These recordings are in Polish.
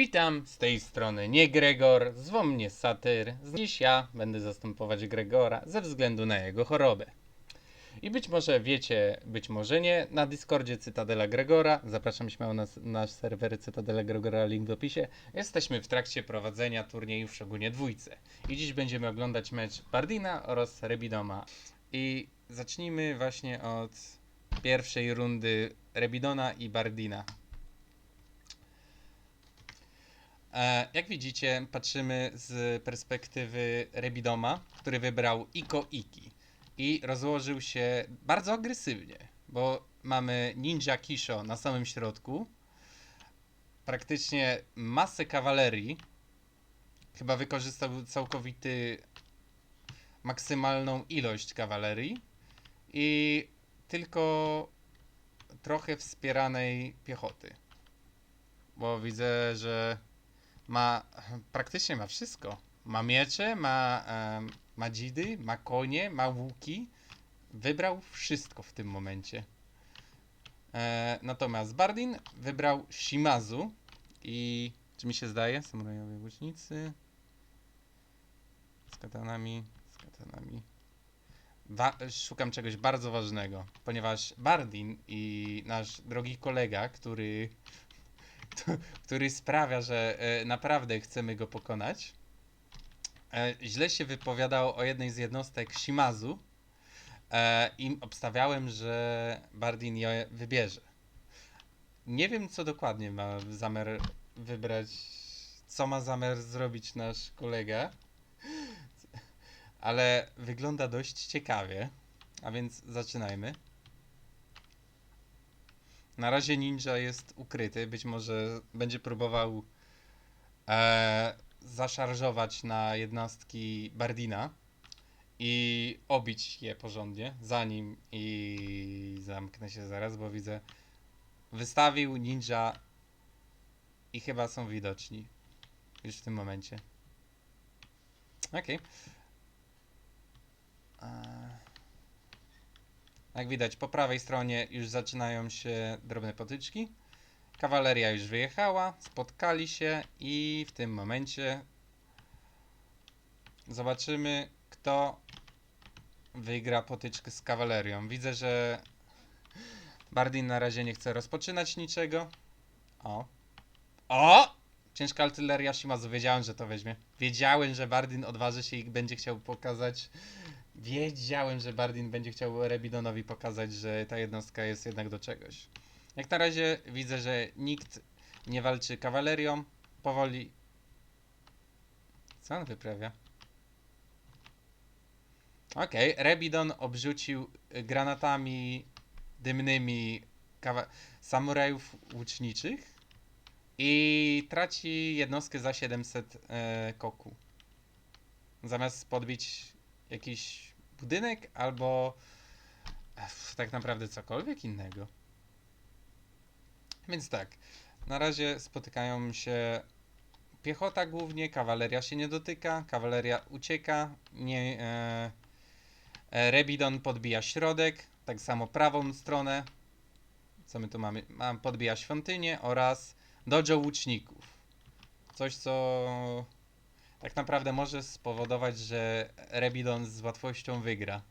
Witam z tej strony nie Gregor, zwą mnie Satyr. Dziś ja będę zastępować Gregora ze względu na jego chorobę. I być może wiecie, być może nie, na Discordzie Cytadela Gregora, zapraszam śmiało na nasz serwer Cytadela Gregora, link w opisie, jesteśmy w trakcie prowadzenia turnieju w Szogunie Dwójce. I dziś będziemy oglądać mecz Bardina oraz Rebidoma. I zacznijmy właśnie od pierwszej rundy Rebidona i Bardina. E, Jak widzicie, patrzymy z perspektywy Rebidoma, który wybrał Iko Iki i rozłożył się bardzo agresywnie, bo mamy Ninja Kisho na samym środku, praktycznie masę kawalerii, chyba wykorzystał całkowity maksymalną ilość kawalerii i tylko trochę wspieranej piechoty, bo widzę, że ma praktycznie ma wszystko. Ma miecze, ma, em, ma dzidy, ma konie, ma łuki. Wybrał wszystko w tym momencie. E, natomiast Bardin wybrał Shimazu i czy mi się zdaje? Samurajowie łucznicy z katanami, z katanami. Wa- szukam czegoś bardzo ważnego, ponieważ Bardin i nasz drogi kolega, który który sprawia, że e, naprawdę chcemy go pokonać. E, źle się wypowiadał o jednej z jednostek Shimazu e, i obstawiałem, że Bardin je wybierze. Nie wiem, co dokładnie ma zamiar wybrać, co ma zamiar zrobić nasz kolega, ale wygląda dość ciekawie, a więc zaczynajmy. Na razie ninja jest ukryty, być może będzie próbował e, zaszarżować na jednostki Bardina i obić je porządnie, zanim i zamknę się zaraz, bo widzę wystawił ninja i chyba są widoczni już w tym momencie. Okej. E, Jak widać, po prawej stronie już zaczynają się drobne potyczki. Kawaleria już wyjechała, spotkali się i w tym momencie zobaczymy, kto wygra potyczkę z kawalerią. Widzę, że Bardin na razie nie chce rozpoczynać niczego. O. O! Ciężka artyleria Shimazu. Wiedziałem, że to weźmie. Wiedziałem, że Bardin odważy się i będzie chciał pokazać Wiedziałem, że Bardin będzie chciał Rebidonowi pokazać, że ta jednostka jest jednak do czegoś. Jak na razie widzę, że nikt nie walczy kawalerią. Powoli. Co on wyprawia? Okej, Rebidon obrzucił y, granatami dymnymi kawa- samurajów łuczniczych i traci jednostkę za 700 e, koku. Zamiast podbić jakiś budynek albo tak naprawdę cokolwiek innego. Więc tak, na razie spotykają się piechota głównie, kawaleria się nie dotyka, kawaleria ucieka, nie, e, e, Rebidon podbija środek, tak samo prawą stronę, co my tu mamy, Mam podbija świątynię oraz dojo łuczników. Coś, co tak naprawdę może spowodować, że Rebidon z łatwością wygra.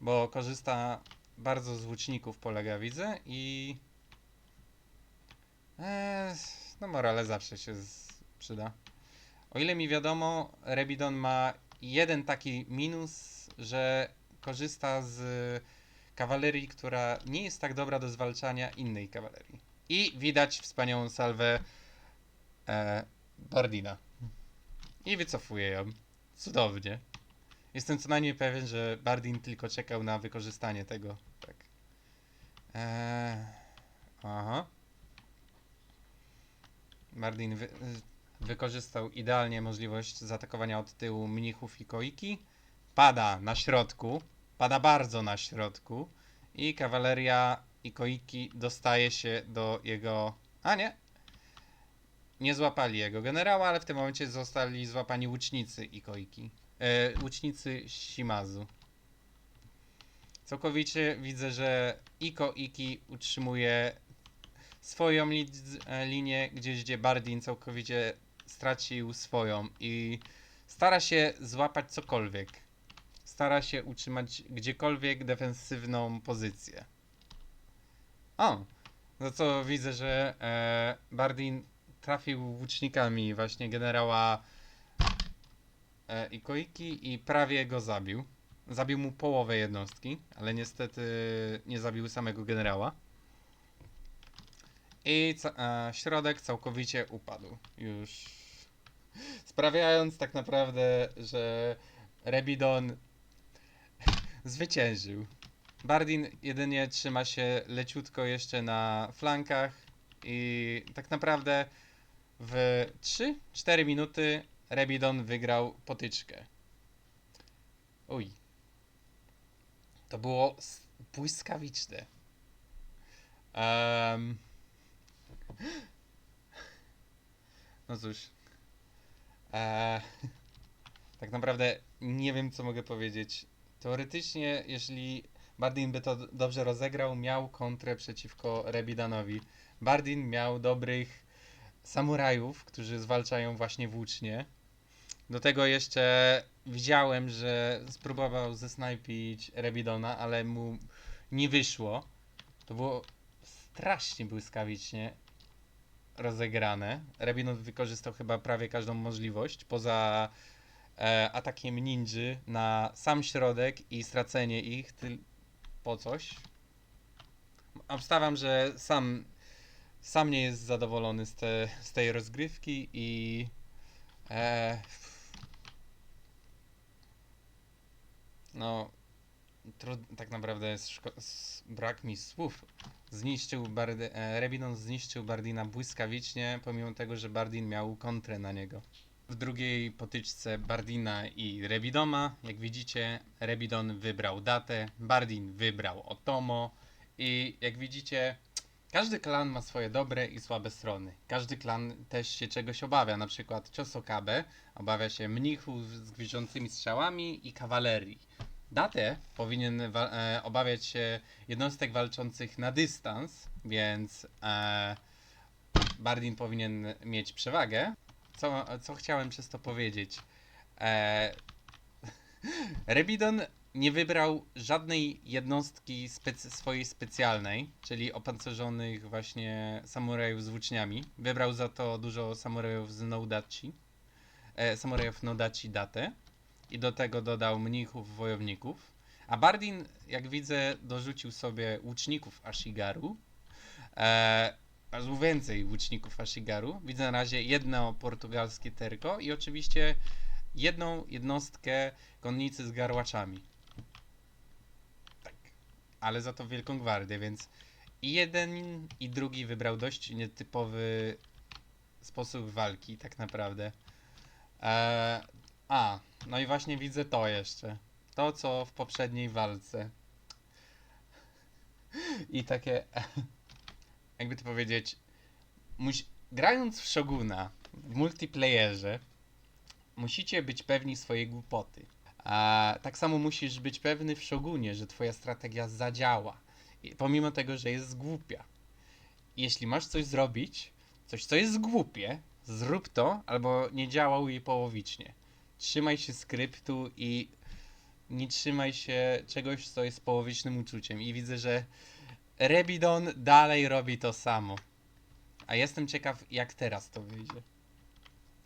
Bo korzysta bardzo z łuczników, polega widzę i. Eee, no, morale zawsze się przyda. O ile mi wiadomo, Rebidon ma jeden taki minus, że korzysta z kawalerii, która nie jest tak dobra do zwalczania innej kawalerii. I widać wspaniałą salwę e, Bardina. I wycofuję ją. Cudownie. Jestem co najmniej pewien, że Bardin tylko czekał na wykorzystanie tego. Tak. Eee, aha. Bardin wy, y, wykorzystał idealnie możliwość zaatakowania od tyłu mnichów i koiki. Pada na środku. Pada bardzo na środku. I kawaleria i koiki dostaje się do jego. A nie, nie złapali jego generała, ale w tym momencie zostali złapani łucznicy Ikoiki. E, łucznicy Shimazu. Całkowicie widzę, że Iko Iki utrzymuje swoją li e, linię, gdzieś gdzie Bardin całkowicie stracił swoją i stara się złapać cokolwiek. Stara się utrzymać gdziekolwiek defensywną pozycję. O! No co widzę, że e, Bardin trafił łucznikami właśnie generała e, Ikoiki i prawie go zabił. Zabił mu połowę jednostki, ale niestety nie zabił samego generała. I ca- e, środek całkowicie upadł. Już sprawiając tak naprawdę, że Rebidon zwyciężył. Bardin jedynie trzyma się leciutko jeszcze na flankach i tak naprawdę w 3-4 minuty Rebidon wygrał potyczkę. Uj. To było błyskawiczne. Em. No cóż. E, tak naprawdę nie wiem, co mogę powiedzieć. Teoretycznie, jeżeli Bardin by to dobrze rozegrał, miał kontrę przeciwko Rebidanowi. Bardin miał dobrych samurajów, którzy zwalczają właśnie włócznie. Do tego jeszcze widziałem, że spróbował zesnajpić Rebidona, ale mu nie wyszło. To było strasznie błyskawicznie rozegrane. Rebidon wykorzystał chyba prawie każdą możliwość, poza e, atakiem ninży na sam środek i stracenie ich tyl- po coś. Obstawiam, że sam, sam nie jest zadowolony z, te, z tej rozgrywki i e, no trud, tak naprawdę jest brak mi słów. Zniszczył Bardy, e, Rebidon zniszczył Bardina błyskawicznie, pomimo tego, że Bardin miał kontrę na niego. W drugiej potyczce Bardina i Rebidoma, jak widzicie, Rebidon wybrał datę, Bardin wybrał Otomo i jak widzicie, każdy klan ma swoje dobre i słabe strony. Każdy klan też się czegoś obawia, na przykład Chosokabe obawia się mnichów z gwizdzącymi strzałami i kawalerii. Datę powinien e, obawiać się jednostek walczących na dystans, więc e, Bardin powinien mieć przewagę. Co, co chciałem przez to powiedzieć? E, Rebidon nie wybrał żadnej jednostki specy- swojej specjalnej, czyli opancerzonych właśnie samurajów z włóczniami. Wybrał za to dużo samurajów z Noudachi, e, samurajów Noudachi Date i do tego dodał mnichów, wojowników. A Bardin, jak widzę, dorzucił sobie łuczników Ashigaru. E, aż więcej łuczników Ashigaru. Widzę na razie jedno portugalskie terko i oczywiście jedną jednostkę konnicy z garłaczami. Ale za to wielką gwardię, więc i jeden i drugi wybrał dość nietypowy sposób walki, tak naprawdę. E, a, no i właśnie widzę to jeszcze. To, co w poprzedniej walce. I takie, jakby to powiedzieć, grając w Shoguna w multiplayerze, musicie być pewni swojej głupoty. A tak samo musisz być pewny w Shogunie, że twoja strategia zadziała. Pomimo tego, że jest głupia. Jeśli masz coś zrobić, coś co jest głupie, zrób to, albo nie działał jej połowicznie. Trzymaj się skryptu i nie trzymaj się czegoś, co jest połowicznym uczuciem. I widzę, że Rebidon dalej robi to samo. A jestem ciekaw, jak teraz to wyjdzie.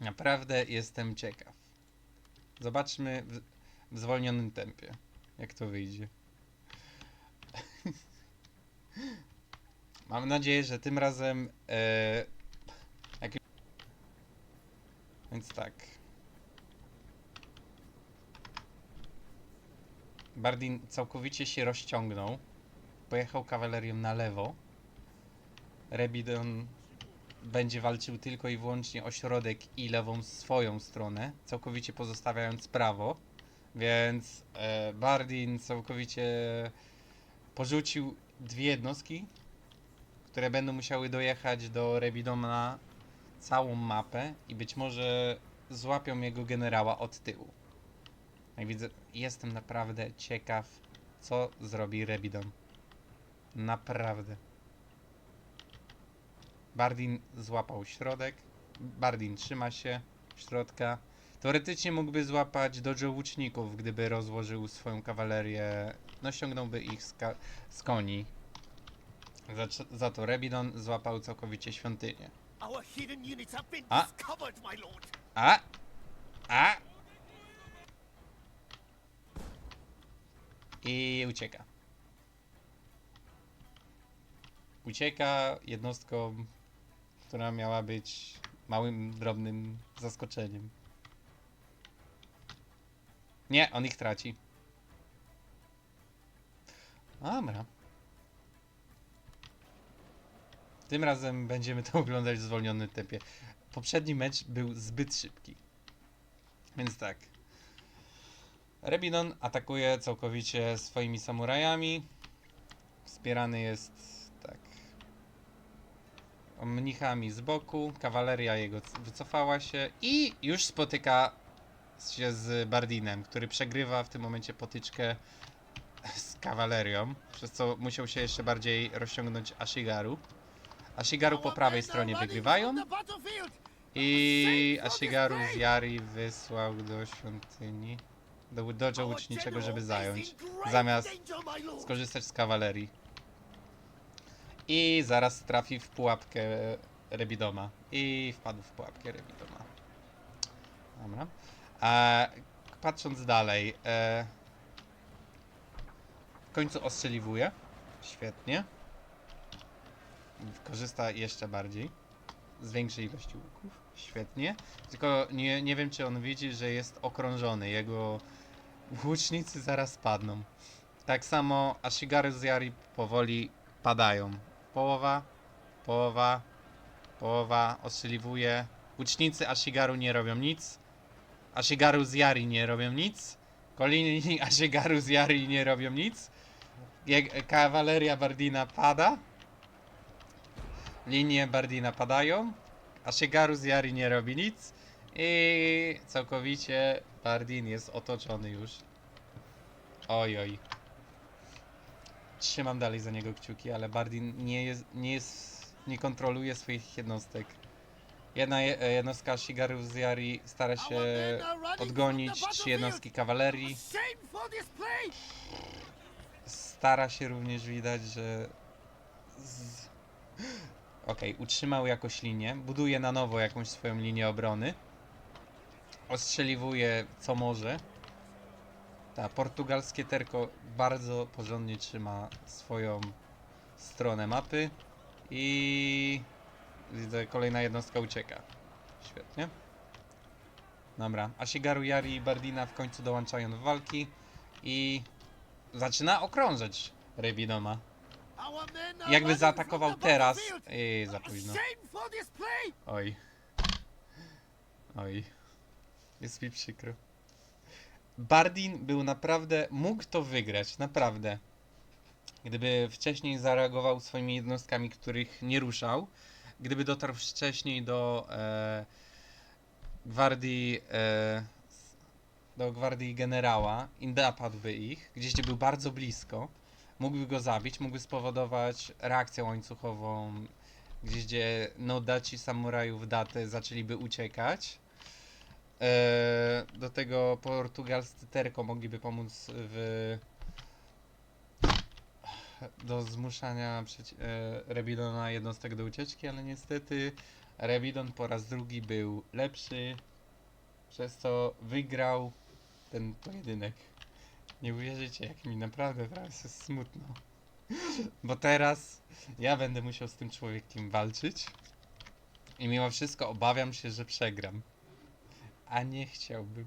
Naprawdę jestem ciekaw. Zobaczmy w, zwolnionym tempie, jak to wyjdzie. Mam nadzieję, że tym razem. E, jak... Więc tak. Bardin całkowicie się rozciągnął. Pojechał kawalerią na lewo. Rebidon będzie walczył tylko i wyłącznie o środek i lewą swoją stronę, całkowicie pozostawiając prawo. Więc e, Bardin całkowicie porzucił dwie jednostki, które będą musiały dojechać do Rebidona całą mapę i być może złapią jego generała od tyłu. Jak widzę, jestem naprawdę ciekaw, co zrobi Rebidon. Naprawdę. Bardin złapał środek. Bardin trzyma się środka. Teoretycznie mógłby złapać dojo łuczników, gdyby rozłożył swoją kawalerię. No ściągnąłby ich z, z koni. Za, za to Rebidon złapał całkowicie świątynię. Lord. A! A! I ucieka. Ucieka jednostką, która miała być małym, drobnym zaskoczeniem. Nie, on ich traci. Dobra. Tym razem będziemy to oglądać w zwolnionym tempie. Poprzedni mecz był zbyt szybki. Więc tak. Rebinon atakuje całkowicie swoimi samurajami. Wspierany jest tak. Mnichami z boku. Kawaleria jego wycofała się i już spotyka się z Bardinem, który przegrywa w tym momencie potyczkę z kawalerią, przez co musiał się jeszcze bardziej rozciągnąć Ashigaru. Ashigaru po prawej stronie wygrywają. I Ashigaru z. Yari wysłał do świątyni, do dojo łuczniczego, żeby zająć, zamiast skorzystać z kawalerii. I zaraz trafi w pułapkę Rebidoma. I wpadł w pułapkę Rebidoma. Dobra. A, patrząc dalej, e, w końcu ostrzeliwuje. Świetnie. Korzysta jeszcze bardziej z większej ilości łuków. Świetnie. Tylko nie, nie wiem, czy on widzi, że jest okrążony. Jego łucznicy zaraz padną. Tak samo Ashigaru z Yari powoli padają. Połowa, połowa, połowa, ostrzeliwuje. Łucznicy Ashigaru nie robią nic. Ashigaru z Yari nie robią nic. Kolejni Ashigaru z Yari nie robią nic. Kawaleria Bardina pada. Linie Bardina padają. Ashigaru z Yari nie robi nic. I całkowicie Bardin jest otoczony już. Oj, oj. Trzymam dalej za niego kciuki, ale Bardin nie jest, nie jest, nie kontroluje swoich jednostek. Jedna je- e, jednostka Shigaru z Yari stara się odgonić trzy jednostki kawalerii. Stara się również widać, że. Z... Okej, utrzymał jakoś linię. Buduje na nowo jakąś swoją linię obrony. Ostrzeliwuje co może. Ta portugalskie terko bardzo porządnie trzyma swoją stronę mapy. I widzę, kolejna jednostka ucieka. Świetnie. Dobra, Ashigaru, Yari i Bardina w końcu dołączają do walki i zaczyna okrążać Rebidoma. Jakby zaatakował teraz. I za późno. Oj. Oj. Jest mi przykro. Bardin był naprawdę. Mógł to wygrać, naprawdę. Gdyby wcześniej zareagował swoimi jednostkami, których nie ruszał, gdyby dotarł wcześniej do e, gwardii. E, do gwardii generała i napadłby ich, gdzieś gdzie był bardzo blisko, mógłby go zabić, mógłby spowodować reakcję łańcuchową, gdzieś gdzie nodaci samurajów daty zaczęliby uciekać. E, do tego portugalscy terko mogliby pomóc w do zmuszania e, Rebidona jednostek do ucieczki, ale niestety Rebidon po raz drugi był lepszy, przez co wygrał ten pojedynek. Nie uwierzycie, jak mi naprawdę teraz jest smutno. Bo teraz ja będę musiał z tym człowiekiem walczyć. I mimo wszystko obawiam się, że przegram. A nie chciałbym.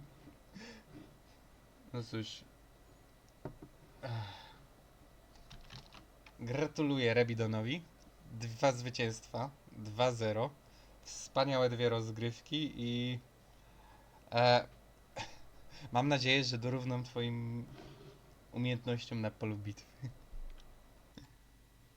No cóż. Ech. Gratuluję Rebidonowi. Dwa zwycięstwa. 2-0. Wspaniałe dwie rozgrywki i e, mam nadzieję, że dorównam twoim umiejętnościom na polu bitwy.